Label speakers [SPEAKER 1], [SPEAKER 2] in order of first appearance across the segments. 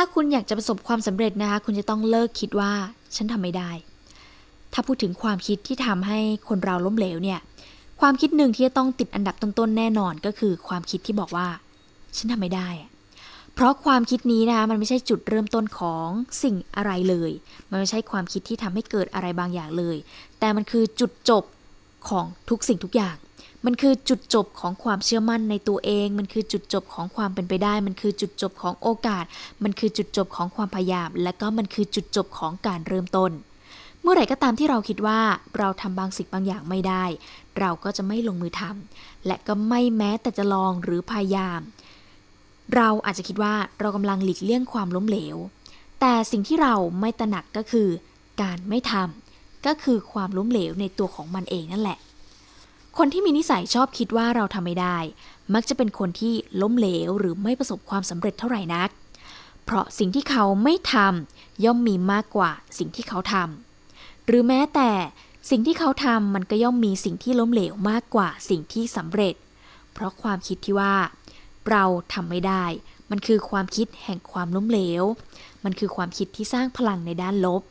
[SPEAKER 1] ถ้าคุณอยากจะประสบความสำเร็จนะคะ คุณจะต้องเลิกคิดว่าฉันทำไม่ได้ ถ้าพูดถึงความคิดที่ทำให้คนเราล้มเหลวเนี่ย ความคิดหนึ่งที่จะต้องติดอันดับต้นๆแน่นอนก็คือความคิดที่บอกว่า ฉันทำไม่ได้ เพราะความคิดนี้นะคะมันไม่ใช่จุดเริ่มต้นของสิ่งอะไรเลย มันไม่ใช่ความคิดที่ทำให้เกิดอะไรบางอย่างเลย แต่มันคือจุดจบของทุกสิ่งทุกอย่าง มันคือจุดจบของความเชื่อมั่นในตัวเอง มันคือจุดจบของความเป็นไปได้ มันคือจุดจบของโอกาส มันคือจุดจบของความพยายาม และก็มันคือจุดจบของการเริ่มต้น เมื่อไหร่ก็ตามที่เราคิดว่าเราทำบางสิ่งบางอย่างไม่ได้ เราก็จะไม่ลงมือทำและก็ไม่แม้แต่จะลองหรือพยายาม เราอาจจะคิดว่าเรากำลังหลีกเลี่ยงความล้มเหลว แต่สิ่งที่เราไม่ตระหนักก็คือ การไม่ทำก็คือความล้มเหลวในตัวของมันเองนั่นแหละ คนที่มีนิสัยชอบคิดว่าเราทำไม่ได้ มักจะเป็นคนที่ล้มเหลวหรือไม่ประสบความสำเร็จเท่าไหร่นัก เพราะสิ่งที่เขาไม่ทำย่อมมีมากกว่าสิ่งที่เขาทำหรือแม้แต่สิ่งที่เขาทำมันก็ย่อมมีสิ่งที่ล้มเหลวมากกว่าสิ่งที่สำเร็จ เพราะความคิดที่ว่า เราทำไม่ได้ มันคือความคิดแห่งความล้มเหลว มันคือความคิดที่สร้างพลังในด้านลบ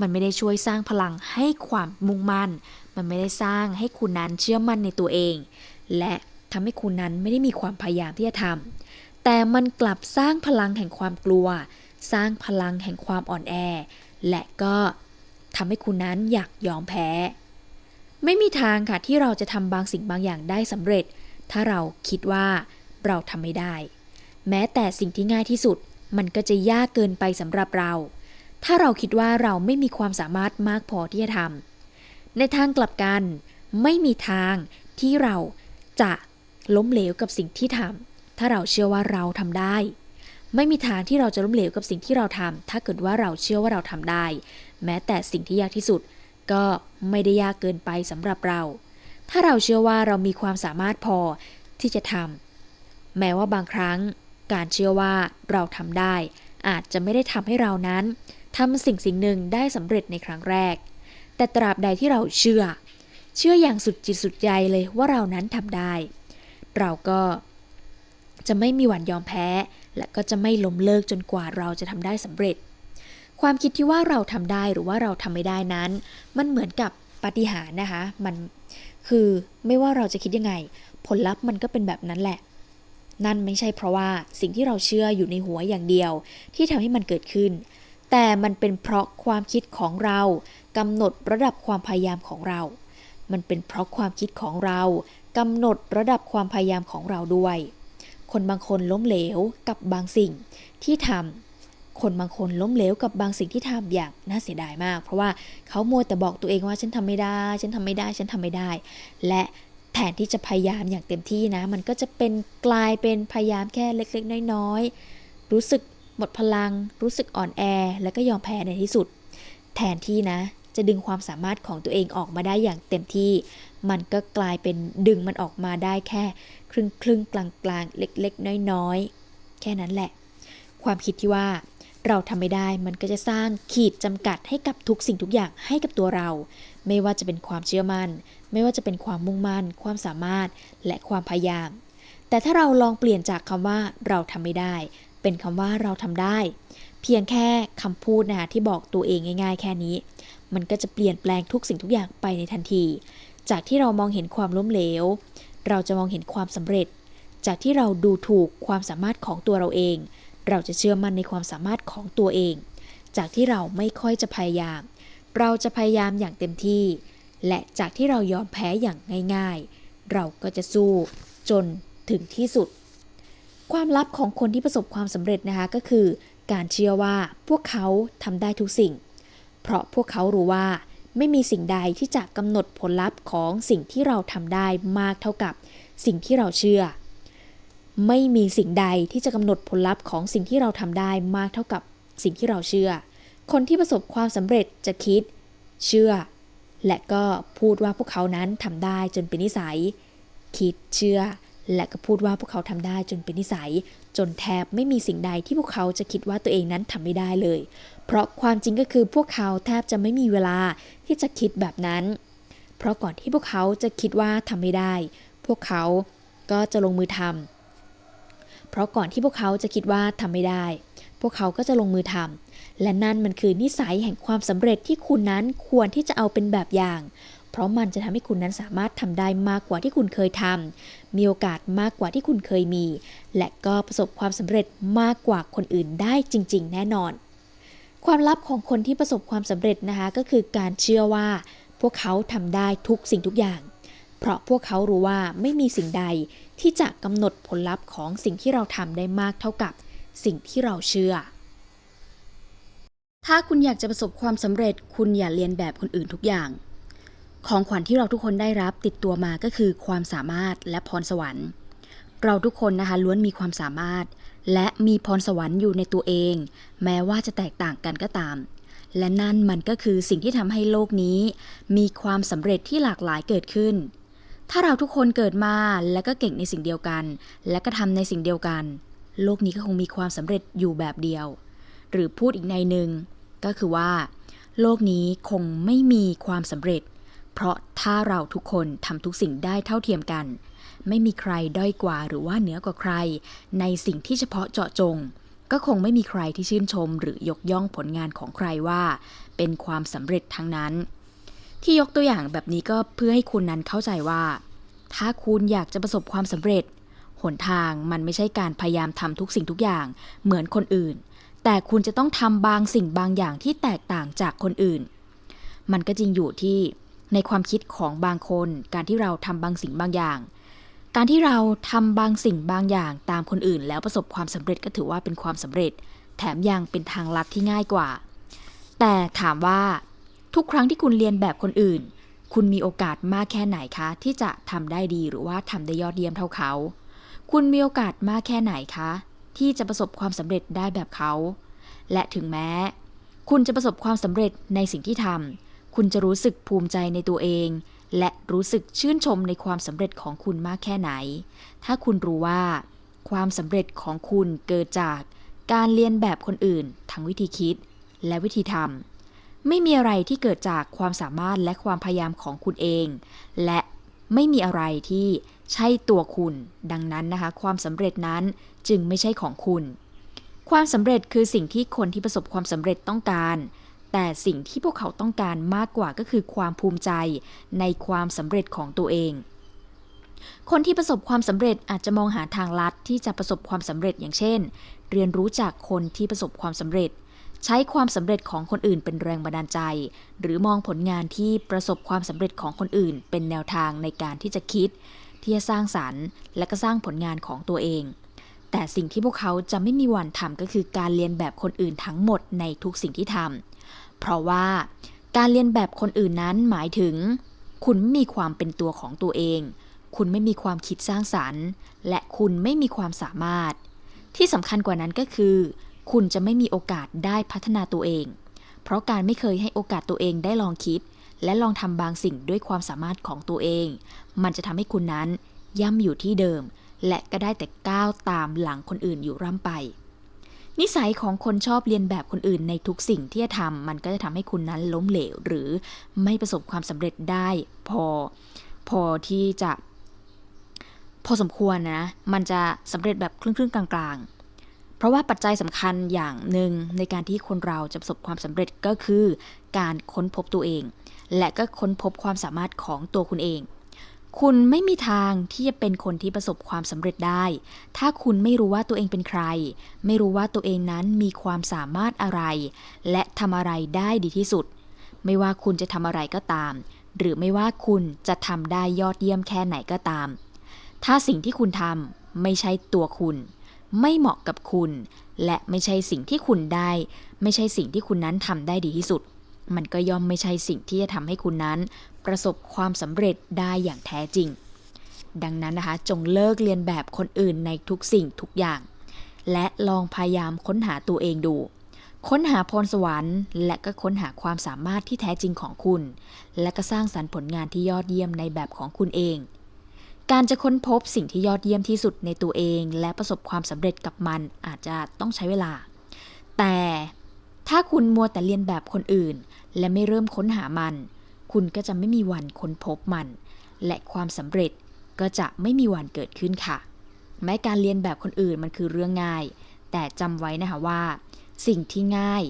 [SPEAKER 1] มันไม่ได้ช่วยสร้างพลังให้ความมุ่งมั่น มันไม่ได้สร้างให้คุณนั้นเชื่อมั่นในตัวเอง และทำให้คุณนั้นไม่ได้มีความพยายามที่จะทำแต่มันกลับสร้างพลังแห่งความกลัว สร้างพลังแห่งความอ่อนแอ และก็ทำให้คุณนั้นอยากยอมแพ้ ไม่มีทางค่ะที่เราจะทำบางสิ่งบางอย่างได้สำเร็จ ถ้าเราคิดว่าเราทำไม่ได้ แม้แต่สิ่งที่ง่ายที่สุด มันก็จะยากเกินไปสำหรับเรา ถ้าเราคิดว่าเราไม่มีความสามารถมากพอที่จะทำ ในทางกลับกัน ไม่มีทางที่เราจะล้มเหลวกับสิ่งที่ทำถ้าเราเชื่อว่าเราทำได้ ไม่มีทางที่เราจะล้มเหลวกับสิ่งที่เราทำถ้าเกิดว่าเราเชื่อว่าเราทำได้ แม้แต่สิ่งที่ยากที่สุด ก็ไม่ได้ยากเกินไปสำหรับเรา ถ้าเราเชื่อว่าเรามีความสามารถพอที่จะทำแม้ว่าบางครั้ง การเชื่อว่าเราทำได้ อาจจะไม่ได้ทำให้เรานั้นทำสิ่งสิ่งหนึ่งได้สำเร็จในครั้งแรก แต่ตราบใดที่เราเชื่อ เชื่ออย่างสุดจิตสุดใจเลยว่าเรานั้นทำได้ เราก็จะไม่มีวันยอมแพ้ และก็จะไม่ล้มเลิกจนกว่าเราจะทำได้สำเร็จ ความคิดที่ว่าเราทำได้หรือว่าเราทำไม่ได้นั้น มันเหมือนกับปฏิหารนะคะ มันคือไม่ว่าเราจะคิดยังไง ผลลัพธ์มันก็เป็นแบบนั้นแหละ นั่นไม่ใช่เพราะว่าสิ่งที่เราเชื่ออยู่ในหัวอย่างเดียว ที่ทำให้มันเกิดขึ้น แต่มันเป็นเพราะความคิดของเรา กำหนดระดับความพยายามของเรา มันเป็นเพราะความคิดของเรากำหนดระดับความพยายามของเราด้วย คนบางคนล้มเหลวกับบางสิ่งที่ทำคนบางคนล้มเหลวกับบางสิ่งที่ทำอย่างน่าเสียดายมาก เพราะว่าเขามัวแต่บอกตัวเองว่าฉันทำไม่ได้ ฉันทำไม่ได้ ฉันทำไม่ได้ และแทนที่จะพยายามอย่างเต็มที่นะ มันก็จะเป็นกลายเป็นพยายามแค่เล็กๆ น้อยๆ รู้สึกหมดพลัง รู้สึกอ่อนแอ และก็ยอมแพ้ในที่สุด แทนที่นะ จะดึงความสามารถของตัวเองออกมาได้อย่างเต็มที่ มันก็กลายเป็นดึงมันออกมาได้แค่ครึ่งครึ่งกลางกลางเล็ก ๆ น้อยๆ แค่นั้นแหละ ความคิดที่ว่าเราทำไม่ได้มันก็จะสร้างขีดจำกัดให้กับทุกสิ่งทุกอย่างให้กับตัวเรา ไม่ว่าจะเป็นความเชื่อมัน่น ไม่ว่าจะเป็นความมุ่งมั่น ความสามารถและความพยายาม แต่ถ้าเราลองเปลี่ยนจากคำว่าเราทำไม่ได้ เป็นคำว่าเราทำได้ เพียงแค่คำพูดนะคะที่บอกตัวเองง่าย ๆ แค่นี้ มันก็จะเปลี่ยนแปลงทุกสิ่งทุกอย่างไปในทันที จากที่เรามองเห็นความล้มเหลว เราจะมองเห็นความสำเร็จ จากที่เราดูถูกความสามารถของตัวเราเอง เราจะเชื่อมั่นในความสามารถของตัวเอง จากที่เราไม่ค่อยจะพยายาม เราจะพยายามอย่างเต็มที่ และจากที่เรายอมแพ้อย่างง่าย ๆ เราก็จะสู้จนถึงที่สุด ความลับของคนที่ประสบความสำเร็จนะคะก็คือ การเชื่อว่าพวกเขาทำได้ทุกสิ่ง เพราะพวกเขารู้ว่าไม่มีสิ่งใดที่จะกำหนดผลลัพธ์ของสิ่งที่เราทำได้มากเท่ากับสิ่งที่เราเชื่อ ไม่มีสิ่งใดที่จะกำหนดผลลัพธ์ของสิ่งที่เราทำได้มากเท่ากับสิ่งที่เราเชื่อ คนที่ประสบความสำเร็จจะคิด เชื่อ และก็พูดว่าพวกเขานั้นทำได้จนเป็นนิสัย คิดเชื่อ และก็พูดว่าพวกเขาทำได้จนเป็นนิสัย จนแทบไม่มีสิ่งใดที่พวกเขาจะคิดว่าตัวเองนั้นทำไม่ได้เลย เพราะความจริงก็คือพวกเขาแทบจะไม่มีเวลาที่จะคิดแบบนั้น เพราะก่อนที่พวกเขาจะคิดว่าทำไม่ได้ พวกเขาก็จะลงมือทำเพราะก่อนที่พวกเขาจะคิดว่าทำไม่ได้ พวกเขาก็จะลงมือทำและนั่นมันคือนิสัยแห่งความสำเร็จที่คุณนั้นควรที่จะเอาเป็นแบบอย่าง เพราะมันจะทำให้คุณนั้นสามารถทำได้มากกว่าที่คุณเคยทำมีโอกาสมากกว่าที่คุณเคยมี และก็ประสบความสำเร็จมากกว่าคนอื่นได้จริง ๆ แน่นอน ความลับของคนที่ประสบความสำเร็จนะคะก็คือการเชื่อว่า พวกเขาทำได้ทุกสิ่งทุกอย่าง เพราะพวกเขารู้ว่าไม่มีสิ่งใดที่จะกำหนดผลลัพธ์ของสิ่งที่เราทำได้มากเท่ากับสิ่งที่เราเชื่อถ้าคุณอยากจะประสบความสำเร็จ คุณอย่าเรียนแบบคนอื่นทุกอย่าง ของขวัญที่เราทุกคนได้รับติดตัวมาก็คือความสามารถและพรสวรรค์ เราทุกคนนะคะล้วนมีความสามารถ และมีพรสวรรค์อยู่ในตัวเอง แม้ว่าจะแตกต่างกันก็ตาม และนั่นมันก็คือสิ่งที่ทำให้โลกนี้ มีความสำเร็จที่หลากหลายเกิดขึ้น ถ้าเราทุกคนเกิดมาและก็เก่งในสิ่งเดียวกัน และก็ทำในสิ่งเดียวกัน โลกนี้ก็คงมีความสำเร็จอยู่แบบเดียว หรือพูดอีกในหนึ่งก็คือว่า โลกนี้คงไม่มีความสำเร็จ เพราะถ้าเราทุกคนทำทุกสิ่งได้เท่าเทียมกัน ไม่มีใครด้อยกว่าหรือว่าเหนือกว่าใคร ในสิ่งที่เฉพาะเจาะจง ก็คงไม่มีใครที่ชื่นชม หรือยกย่องผลงานของใครว่า เป็นความสำเร็จทั้งนั้น ที่ยกตัวอย่างแบบนี้ก็เพื่อให้คุณนั้นเข้าใจว่า ถ้าคุณอยากจะประสบความสำเร็จหนทางมันไม่ใช่การพยายามทำทุกสิ่งทุกอย่างเหมือนคนอื่น แต่คุณจะต้องทำบางสิ่งบางอย่างที่แตกต่างจากคนอื่น มันก็จริงอยู่ที่ ในความคิดของบางคน การที่เราทำบางสิ่งบางอย่าง การที่เราทำบางสิ่งบางอย่างตามคนอื่น แล้วประสบความสำเร็จก็ถือว่าเป็นความสำเร็จ แถมยังเป็นทางลัดที่ง่ายกว่า แต่ถามว่า ทุกครั้งที่คุณเรียนแบบคนอื่น คุณมีโอกาสมากแค่ไหนคะ ที่จะทำได้ดีหรือว่าทำได้ยอดเยี่ยมเท่าเขา คุณมีโอกาสมากแค่ไหนคะ ที่จะประสบความสำเร็จได้แบบเขา และถึงแม้ คุณจะประสบความสำเร็จในสิ่งที่ทำ คุณจะรู้สึกภูมิใจในตัวเอง และรู้สึกชื่นชมในความสำเร็จของคุณมากแค่ไหน ถ้าคุณรู้ว่า ความสำเร็จของคุณเกิดจากการเรียนแบบคนอื่นทั้งวิธีคิดและวิธีทำไม่มีอะไรที่เกิดจากความสามารถและความพยายามของคุณเอง และไม่มีอะไรที่ใช่ตัวคุณ ดังนั้นนะคะ ความสำเร็จนั้นจึงไม่ใช่ของคุณ ความสำเร็จคือสิ่งที่คนที่ประสบความสำเร็จต้องการ แต่สิ่งที่พวกเขาต้องการมากกว่าก็คือความภูมิใจในความสำเร็จของตัวเอง คนที่ประสบความสำเร็จอาจจะมองหาทางลัดที่จะประสบความสำเร็จอย่างเช่น เรียนรู้จากคนที่ประสบความสำเร็จ ใช้ความสำเร็จของคนอื่นเป็นแรงบันดาลใจ หรือมองผลงานที่ประสบความสำเร็จของคนอื่น เป็นแนวทางในการที่จะคิด ที่จะสร้างสารรค์ และก็สร้างผลงานของตัวเองแต่สิ่งที่พวกเขาจะไม่มีวันทำก็คือการเรียนแบบคนอื่นทั้งหมดในทุกสิ่งที่ทำ เพราะว่าการเรียนแบบคนอื่นนั้นหมายถึง คุณไม่มีความเป็นตัวของตัวเอง คุณไม่มีความคิดสร้างสารรค์ และคุณไม่มีความสามารถ ที่สำคัญกว่านั้นก็คือ คุณจะไม่มีโอกาสได้พัฒนาตัวเอง เพราะการไม่เคยให้โอกาสตัวเองได้ลองคิด และลองทำบางสิ่งด้วยความสามารถของตัวเอง มันจะทำให้คุณนั้นย่ำอยู่ที่เดิม และก็ได้แต่ก้าวตามหลังคนอื่นอยู่ร่ำไป นิสัยของคนชอบเรียนแบบคนอื่นในทุกสิ่งที่จะทำมันก็จะทำให้คุณนั้นล้มเหลว หรือไม่ประสบความสำเร็จได้ พอพอที่จะพอสมควรนะ มันจะสำเร็จแบบครึ่งๆกลางๆ เพราะว่าปัจจัยสำคัญอย่างหนึ่งในการที่คนเราจะประสบความสำเร็จก็คือ การค้นพบตัวเอง และก็ค้นพบความสามารถของตัวคุณเอง คุณไม่มีทางที่จะเป็นคนที่ประสบความสำเร็จได้ ถ้าคุณไม่รู้ว่าตัวเองเป็นใคร ไม่รู้ว่าตัวเองนั้นมีความสามารถอะไร และทำอะไรได้ดีที่สุด ไม่ว่าคุณจะทำอะไรก็ตาม หรือไม่ว่าคุณจะทำได้ยอดเยี่ยมแค่ไหนก็ตาม ถ้าสิ่งที่คุณทำไม่ใช่ตัวคุณ ไม่เหมาะกับคุณ และไม่ใช่สิ่งที่คุณได้ ไม่ใช่สิ่งที่คุณนั้นทำได้ดีที่สุด มันก็ย่อมไม่ใช่สิ่งที่จะทำให้คุณนั้น ประสบความสำเร็จได้อย่างแท้จริง ดังนั้นนะคะจงเลิกเรียนแบบคนอื่นในทุกสิ่งทุกอย่าง และลองพยายามค้นหาตัวเองดู ค้นหาพรสวรรค์ และก็ค้นหาความสามารถที่แท้จริงของคุณ และก็สร้างสรรค์ผลงานที่ยอดเยี่ยมในแบบของคุณเองการจะค้นพบสิ่งที่ยอดเยี่ยมที่สุดในตัวเอง และประสบความสำเร็จกับมันอาจจะต้องใช้เวลา แต่ถ้าคุณมัวแต่เรียนแบบคนอื่น และไม่เริ่มค้นหามัน คุณก็จะไม่มีวันค้นพบมัน และความสำเร็จก็จะไม่มีวันเกิดขึ้นค่ะ แม้การเรียนแบบคนอื่นมันคือเรื่องง่าย แต่จำไว้นะคะว่า สิ่งที่ง่าย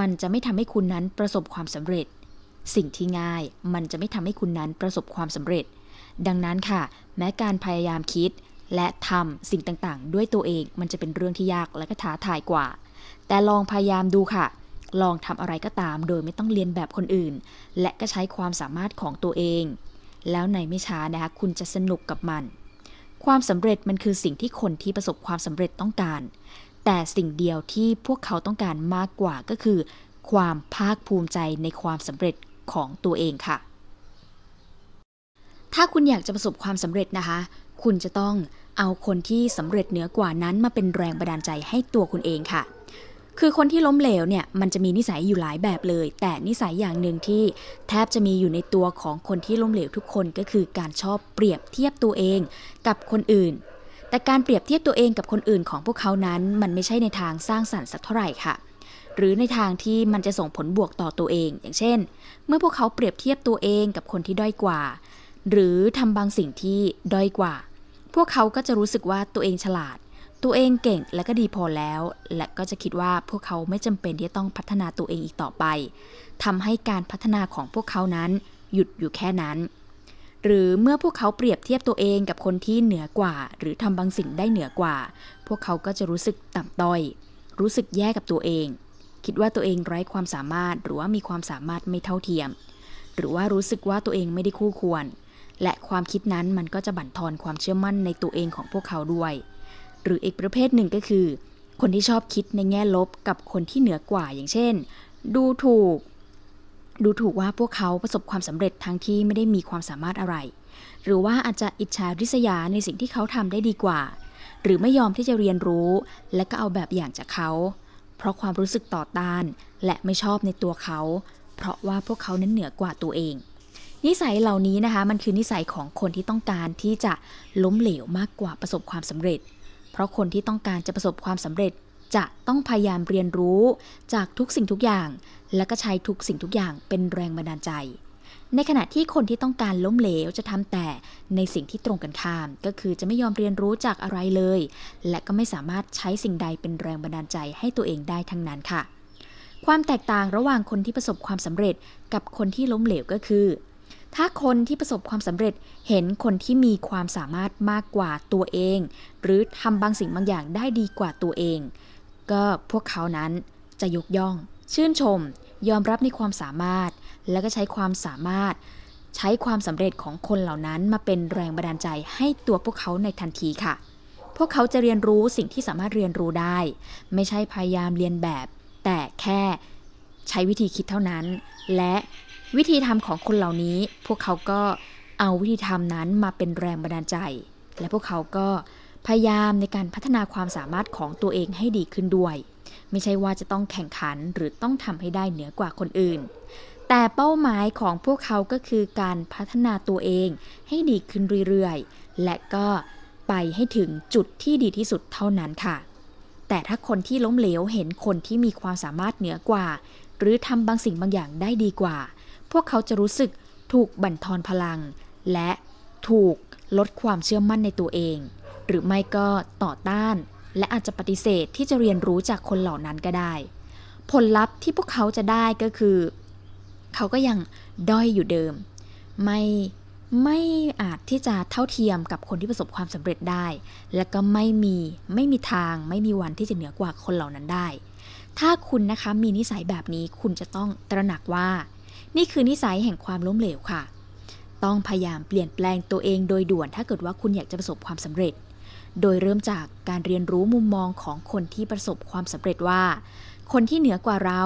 [SPEAKER 1] มันจะไม่ทำให้คุณนั้นประสบความสำเร็จ สิ่งที่ง่ายมันจะไม่ทำให้คุณนั้นประสบความสำเร็จ ดังนั้นค่ะ แม้การพยายามคิดและทำสิ่งต่างๆ ด้วยตัวเองมันจะเป็นเรื่องที่ยากและก็ท้าทายกว่า แต่ลองพยายามดูค่ะ ลองทำอะไรก็ตามโดยไม่ต้องเรียนแบบคนอื่น และก็ใช้ความสามารถของตัวเอง แล้วในไม่ช้านะคะคุณจะสนุกกับมัน ความสำเร็จมันคือสิ่งที่คนที่ประสบความสำเร็จต้องการ แต่สิ่งเดียวที่พวกเขาต้องการมากกว่าก็คือ ความภาคภูมิใจในความสำเร็จของตัวเองค่ะ ถ้าคุณอยากจะประสบความสำเร็จนะคะ คุณจะต้องเอาคนที่สำเร็จเหนือกว่านั้นมาเป็นแรงบันดาลใจให้ตัวคุณเองค่ะ คือคนที่ล้มเหลวเนี่ยมันจะมีนิสัยอยู่หลายแบบเลย แต่นิสัยอย่างหนึ่งที่แทบจะมีอยู่ในตัวของคนที่ล้มเหลวทุกคนก็คือการชอบเปรียบเทียบตัวเองกับคนอื่น แต่การเปรียบเทียบตัวเองกับคนอื่นของพวกเขานั้น มันไม่ใช่ในทางสร้างสรรค์สักเท่าไหร่ค่ะหรือในทางที่มันจะส่งผลบวกต่อตัวเอง อย่างเช่น เมื่อพวกเขาเปรียบเทียบตัวเองกับคนที่ด้อยกว่า หรือทำบางสิ่งที่ด้อยกว่า พวกเขาก็จะรู้สึกว่าตัวเองฉลาด ตัวเองเก่งและก็ดีพอแล้ว และก็จะคิดว่าพวกเขาไม่จำเป็นที่ต้องพัฒนาตัวเองอีกต่อไปทำให้การพัฒนาของพวกเขานั้น หยุดอยู่แค่นั้น หรือเมื่อพวกเขาเปรียบเทียบตัวเองกับคนที่เหนือกว่า หรือทำบางสิ่งได้เหนือกว่า พวกเขาก็จะรู้สึกต่ำต้อย รู้สึกแย่กับตัวเอง คิดว่าตัวเองไร้ความสามารถ หรือว่ามีความสามารถไม่เท่าเทียม หรือว่ารู้สึกว่าตัวเองไม่ได้คู่ควร และความคิดนั้นมันก็จะบั่นทอนความเชื่อมั่นในตัวเองของพวกเขาด้วย หรืออีกประเภทหนึ่งก็คือ คนที่ชอบคิดในแง่ลบกับคนที่เหนือกว่าอย่างเช่น ดูถูก ดูถูกว่าพวกเขาประสบความสำเร็จทั้งที่ไม่ได้มีความสามารถอะไร หรือว่าอาจจะอิจฉาริษยาในสิ่งที่เขาทำได้ดีกว่า หรือไม่ยอมที่จะเรียนรู้ และก็เอาแบบอย่างจากเขา เพราะความรู้สึกต่อต้าน และไม่ชอบในตัวเขา เพราะว่าพวกเขานั้นเหนือกว่าตัวเองนิสัยเหล่านี้นะคะมันคือนิสัยของคนที่ต้องการที่จะล้มเหลวมากกว่าประสบความสำเร็จ เพราะคนที่ต้องการจะประสบความสำเร็จจะต้องพยายามเรียนรู้จากทุกสิ่งทุกอย่าง และก็ใช้ทุกสิ่งทุกอย่างเป็นแรงบันดาลใจ ในขณะที่คนที่ต้องการล้มเหลวจะทำแต่ในสิ่งที่ตรงกันข้าม ก็คือจะไม่ยอมเรียนรู้จากอะไรเลย และก็ไม่สามารถใช้สิ่งใดเป็นแรงบันดาลใจให้ตัวเองได้ทั้งนั้นค่ะ ความแตกต่างระหว่างคนที่ประสบความสำเร็จกับคนที่ล้มเหลวก็คือ ถ้าคนที่ประสบความสำเร็จเห็นคนที่มีความสามารถมากกว่าตัวเอง หรือทำบางสิ่งบางอย่างได้ดีกว่าตัวเอง ก็พวกเขานั้นจะยกย่อง ชื่นชม ยอมรับในความสามารถ แล้วก็ใช้ความสามารถ ใช้ความสำเร็จของคนเหล่านั้นมาเป็นแรงบันดาลใจให้ตัวพวกเขาในทันทีค่ะ พวกเขาจะเรียนรู้สิ่งที่สามารถเรียนรู้ได้ ไม่ใช่พยายามเรียนแบบ แต่แค่ใช้วิธีคิดเท่านั้น และ วิธีทำของคนเหล่านี้ พวกเขาก็เอาวิธีทำนั้นมาเป็นแรงบันดาลใจ และพวกเขาก็พยายามในการพัฒนาความสามารถของตัวเองให้ดีขึ้นด้วย ไม่ใช่ว่าจะต้องแข่งขันหรือต้องทำให้ได้เหนือกว่าคนอื่น แต่เป้าหมายของพวกเขาก็คือการพัฒนาตัวเองให้ดีขึ้นเรื่อยๆ และก็ไปให้ถึงจุดที่ดีที่สุดเท่านั้นค่ะ แต่ถ้าคนที่ล้มเหลวเห็นคนที่มีความสามารถเหนือกว่า หรือทำบางสิ่งบางอย่างได้ดีกว่า พวกเขาจะรู้สึกถูกบั่นทอนพลัง และถูกลดความเชื่อมั่นในตัวเอง หรือไม่ก็ต่อต้าน และอาจจะปฏิเสธที่จะเรียนรู้จากคนเหล่านั้นก็ได้ ผลลัพธ์ที่พวกเขาจะได้ก็คือ เขาก็ยังด้อยอยู่เดิม ไม่ไม่อาจที่จะเท่าเทียมกับคนที่ประสบความสำเร็จได้ และก็ไม่มีไม่มีทางไม่มีวันที่จะเหนือกว่าคนเหล่านั้นได้ ถ้าคุณนะคะมีนิสัยแบบนี้คุณจะต้องตระหนักว่า นี่คือนิสัยแห่งความล้มเหลวค่ะ ต้องพยายามเปลี่ยนแปลงตัวเองโดยด่วนถ้าเกิดว่าคุณอยากจะประสบความสำเร็จ โดยเริ่มจากการเรียนรู้มุมมองของคนที่ประสบความสำเร็จว่า คนที่เหนือกว่าเรา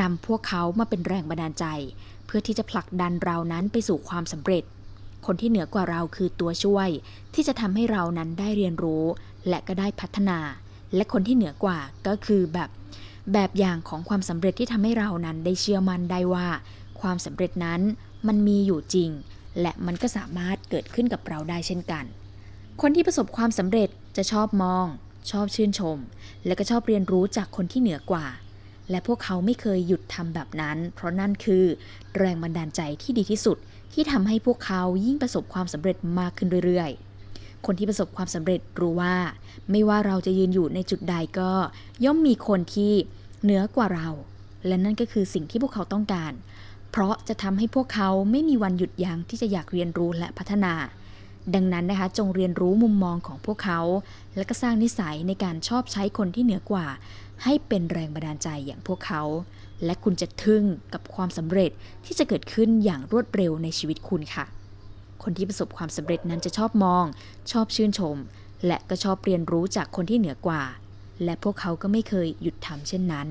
[SPEAKER 1] นำพวกเขามาเป็นแรงบันดาลใจ เพื่อที่จะผลักดันเรานั้นไปสู่ความสำเร็จ คนที่เหนือกว่าเราคือตัวช่วย ที่จะทำให้เรานั้นได้เรียนรู้ และก็ได้พัฒนา และคนที่เหนือกว่าก็คือแบบ แบบอย่างของความสำเร็จที่ทำให้เรานั้นได้เชื่อมั่นได้ว่า ความสำเร็จนั้นมันมีอยู่จริง และมันก็สามารถเกิดขึ้นกับเราได้เช่นกัน คนที่ประสบความสำเร็จจะชอบมอง ชอบชื่นชม และก็ชอบเรียนรู้จากคนที่เหนือกว่า และพวกเขาไม่เคยหยุดทำแบบนั้น เพราะนั่นคือ แรงบันดาลใจที่ดีที่สุดที่ทำให้พวกเขายิ่งประสบความสำเร็จมากขึ้นเรื่อยๆ คนที่ประสบความสำเร็จรู้ว่า ไม่ว่าเราจะยืนอยู่ในจุดใดก็ ย่อมมีคนที่เหนือกว่าเรา และนั่นก็คือสิ่งที่พวกเขาต้องการ เพราะจะทำให้พวกเขาไม่มีวันหยุดยั้งที่จะอยากเรียนรู้และพัฒนา ดังนั้นนะคะจงเรียนรู้มุมมองของพวกเขา และก็สร้างนิสัยในการชอบใช้คนที่เหนือกว่า ให้เป็นแรงบันดาลใจอย่างพวกเขา และคุณจะทึ่งกับความสำเร็จที่จะเกิดขึ้นอย่างรวดเร็วในชีวิตคุณค่ะ คนที่ประสบความสำเร็จนั้นจะชอบมอง ชอบชื่นชม และก็ชอบเรียนรู้จากคนที่เหนือกว่า และพวกเขาก็ไม่เคยหยุดทำเช่นนั้น